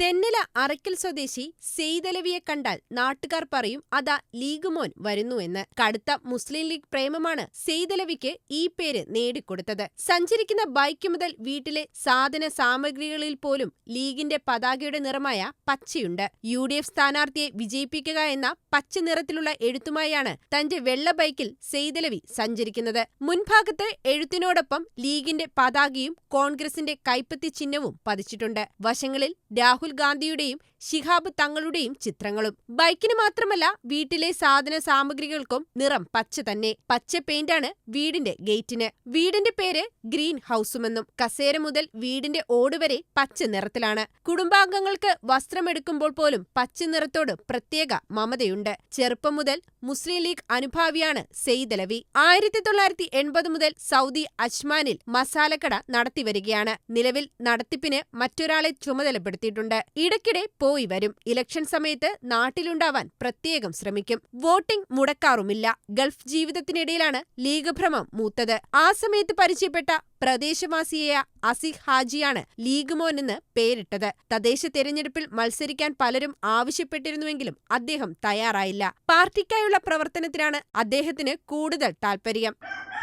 തെന്നില അറയ്ക്കൽ സ്വദേശി സെയ്തലവിയെ കണ്ടാൽ നാട്ടുകാർ പറയും അതാ ലീഗ് മോൻ വരുന്നുവെന്ന് കടുത്ത മുസ്ലിം ലീഗ് പ്രേമമാണ് സെയ്തലവിക്ക് ഈ പേര് നേടിക്കൊടുത്തത്. സഞ്ചരിക്കുന്ന ബൈക്ക് മുതൽ വീട്ടിലെ സാധന സാമഗ്രികളിൽ പോലും ലീഗിന്റെ പതാകയുടെ നിറമായ പച്ചയുണ്ട്. യു ഡി എഫ് സ്ഥാനാർത്ഥിയെ വിജയിപ്പിക്കുക എന്ന പച്ച നിറത്തിലുള്ള എഴുത്തുമായാണ് തന്റെ വെള്ള ബൈക്കിൽ സെയ്തലവി സഞ്ചരിക്കുന്നത്. മുൻഭാഗത്ത് എഴുത്തിനോടൊപ്പം ലീഗിന്റെ പതാകയും കോൺഗ്രസിന്റെ കൈപ്പത്തി ചിഹ്നവും പതിച്ചിട്ടുണ്ട്. വശങ്ങളിൽ രാഹുൽ ഗാന്ധിയുടെയും ശിഹാബ് തങ്ങളുടെയും ചിത്രങ്ങളും. ബൈക്കിന് മാത്രമല്ല വീട്ടിലെ സാധന സാമഗ്രികൾക്കും നിറം പച്ച തന്നെ. പച്ച പെയിന്റാണ് വീടിന്റെ ഗേറ്റിന്. വീടിന്റെ പേര് ഗ്രീൻ ഹൗസുമെന്നും കസേര മുതൽ വീടിന്റെ ഓട് വരെ പച്ച നിറത്തിലാണ്. കുടുംബാംഗങ്ങൾക്ക് വസ്ത്രമെടുക്കുമ്പോൾ പോലും പച്ച നിറത്തോട് പ്രത്യേക മമതയുണ്ട്. ചെറുപ്പം മുതൽ മുസ്ലിം ലീഗ് അനുഭാവിയാണ് സെയ്ദലവി ആയിരത്തി തൊള്ളായിരത്തി എൺപത് മുതൽ സൗദി അജ്മാനിൽ മസാലക്കട നടത്തിവരികയാണ്. നിലവിൽ നടത്തിപ്പിന് മറ്റൊരാളെ ചുമതലപ്പെടുത്തിയിട്ടുണ്ട്. ഇടയ്ക്കിടെ പോയി വരും. ഇലക്ഷൻ സമയത്ത് നാട്ടിലുണ്ടാവാൻ പ്രത്യേകം ശ്രമിക്കും. വോട്ടിംഗ് മുടക്കാറുമില്ല. ഗൾഫ് ജീവിതത്തിനിടയിലാണ് ലീഗ് ഭ്രമം മൂത്തത്. ആ സമയത്ത് പരിചയപ്പെട്ട പ്രദേശവാസിയായ അസിഹ് ഹാജിയാണ് ലീഗ് മോൻ എന്ന് പേരിട്ടത്. തദ്ദേശ തെരഞ്ഞെടുപ്പിൽ മത്സരിക്കാൻ പലരും ആവശ്യപ്പെട്ടിരുന്നുവെങ്കിലും അദ്ദേഹം തയ്യാറായില്ല. പാർട്ടിക്കായുള്ള പ്രവർത്തനത്തിനാണ് അദ്ദേഹത്തിന് കൂടുതൽ താല്പര്യം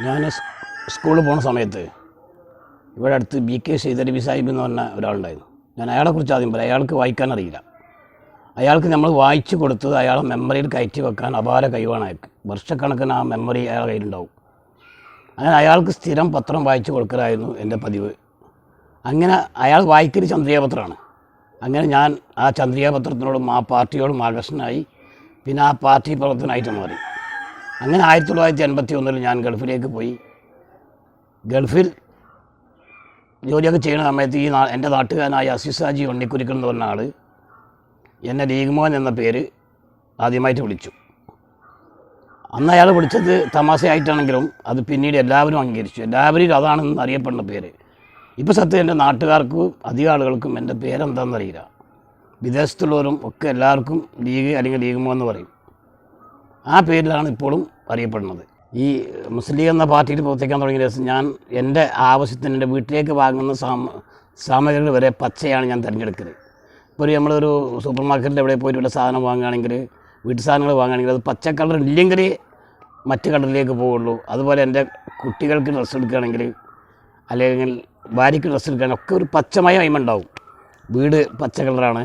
ഞാൻ സ്കൂളിൽ പോണ സമയത്ത് ഇവിടെ അടുത്ത് ബി കെ ശ്രീധരവി സാഹിബ് എന്ന് പറഞ്ഞ ഒരാളുണ്ടായിരുന്നു. ഞാൻ അയാളെക്കുറിച്ച് ആദ്യം പറയാം. അയാൾക്ക് വായിക്കാൻ അറിയില്ല. അയാൾക്ക് നമ്മൾ വായിച്ചു കൊടുത്തത് അയാളെ മെമ്മറിയിൽ കയറ്റി വെക്കാൻ അപാര കഴിവാണ് അയാൾക്ക്. വർഷക്കണക്കിന് ആ മെമ്മറി അയാളുടെ കയ്യിലുണ്ടാവും. അങ്ങനെ അയാൾക്ക് സ്ഥിരം പത്രം വായിച്ചു കൊടുക്കലായിരുന്നു എന്റെ പതിവ്. അങ്ങനെ അയാൾ വായിക്കൽ ചന്ദ്രികാപത്രമാണ്. അങ്ങനെ ഞാൻ ആ ചന്ദ്രികാപത്രത്തിനോടും ആ പാർട്ടിയോടും ആകർഷണനായി. പിന്നെ ആ പാർട്ടി പ്രവർത്തനമായിട്ട് മാറി. അങ്ങനെ ആയിരത്തി തൊള്ളായിരത്തി എൺപത്തി ഒന്നിൽ ഞാൻ ഗൾഫിലേക്ക് പോയി. ഗൾഫിൽ ജോലിയൊക്കെ ചെയ്യുന്ന സമയത്ത് ഈ എന്റെ നാട്ടുകാരനായ അസിസാജി ഉണ്ണിക്കുരുക്കൻ എന്ന് പറഞ്ഞ ആൾ എന്നെ ലീഗ്മോൻ എന്ന പേര് ആദ്യമായിട്ട് വിളിച്ചു. അന്ന് അയാൾ വിളിച്ചത് തമാശയായിട്ടാണെങ്കിലും അത് പിന്നീട് എല്ലാവരും അംഗീകരിച്ചു. എല്ലാവരും അതാണെന്ന് അറിയപ്പെടുന്ന പേര്. ഇപ്പോൾ സത്യം എന്റെ നാട്ടുകാർക്കും അധിക ആളുകൾക്കും എന്റെ പേരെന്താണെന്ന് അറിയില്ല വിദേശത്തുള്ളവരും ഒക്കെ എല്ലാവർക്കും ലീഗ് അല്ലെങ്കിൽ ലീഗ്മോ എന്ന് പറയും. ആ പേരിലാണ് ഇപ്പോഴും അറിയപ്പെടുന്നത്. ഈ മുസ്ലിം എന്ന പാർട്ടിയിൽ പ്രവർത്തിക്കാൻ തുടങ്ങിയ ദിവസം ഞാൻ എന്റെ ആവശ്യത്തിന് എന്റെ വീട്ടിലേക്ക് വാങ്ങുന്ന സാമ സാമഗ്രികൾ വരെ പച്ചയാണ് ഞാൻ തിരഞ്ഞെടുക്കുന്നത് ഇപ്പോൾ ഒരു നമ്മളൊരു സൂപ്പർ മാർക്കറ്റിൽ എവിടെ പോയിട്ട് ഇവിടെ സാധനം വാങ്ങുകയാണെങ്കിൽ വീട്ടു സാധനങ്ങൾ വാങ്ങുകയാണെങ്കിൽ അത് പച്ച കളർ ഇല്ലെങ്കിൽ മറ്റ് കളറിലേക്ക് പോവുള്ളൂ അതുപോലെ എന്റെ കുട്ടികൾക്ക് ഡ്രസ്സ് എടുക്കുകയാണെങ്കിൽ അല്ലെങ്കിൽ ഭാര്യയ്ക്ക് ഡ്രസ്സ് എടുക്കുകയാണെങ്കിൽ ഒക്കെ ഒരു പച്ചമയ അയമുണ്ടാവും വീട് പച്ച കളറാണ്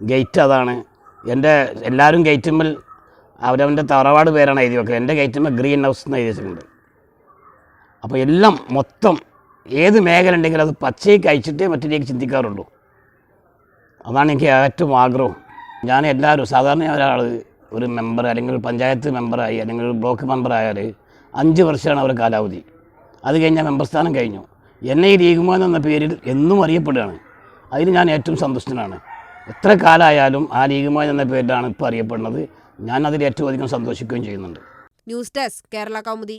ഗേറ്റ് അതാണ്. എന്റെ എല്ലാവരും ഗേറ്റുമ്മൽ അവരവന്റെ തറവാട് പേരാണ് എഴുതി വെക്കുന്നത് എന്റെ കയറ്റുമ്പോൾ ഗ്രീൻ ഹൗസ് എന്ന് എഴുതി വെച്ചിട്ടുണ്ട്. അപ്പോൾ എല്ലാം മൊത്തം ഏത് മേഖല ഉണ്ടെങ്കിലും അത് പച്ചയ്ക്ക് അയച്ചിട്ടേ മറ്റിലേക്ക് ചിന്തിക്കാറുള്ളൂ. അതാണ് എനിക്ക് ഏറ്റവും ആഗ്രഹം. ഞാൻ എല്ലാവരും സാധാരണ ഒരാൾ ഒരു മെമ്പർ അല്ലെങ്കിൽ പഞ്ചായത്ത് മെമ്പറായി അല്ലെങ്കിൽ ബ്ലോക്ക് മെമ്പറായാൽ അഞ്ച് വർഷമാണ് അവരുടെ കാലാവധി. അത് കഴിഞ്ഞാൽ മെമ്പർ സ്ഥാനം കഴിഞ്ഞു. എന്നെ ഈ ലീഗുമോൻ എന്ന പേരിൽ എന്നും അറിയപ്പെടുകയാണ്. അതിന് ഞാൻ ഏറ്റവും സന്തുഷ്ടനാണ്. എത്ര കാലമായാലും ആ ലീഗുമായി എന്ന പേരിലാണ് ഇപ്പോൾ അറിയപ്പെടുന്നത്. ഞാൻ അതിൽ ഏറ്റവും അധികം സന്തോഷിക്കുകയും ചെയ്യുന്നുണ്ട്. News desk Kerala Kaumudi.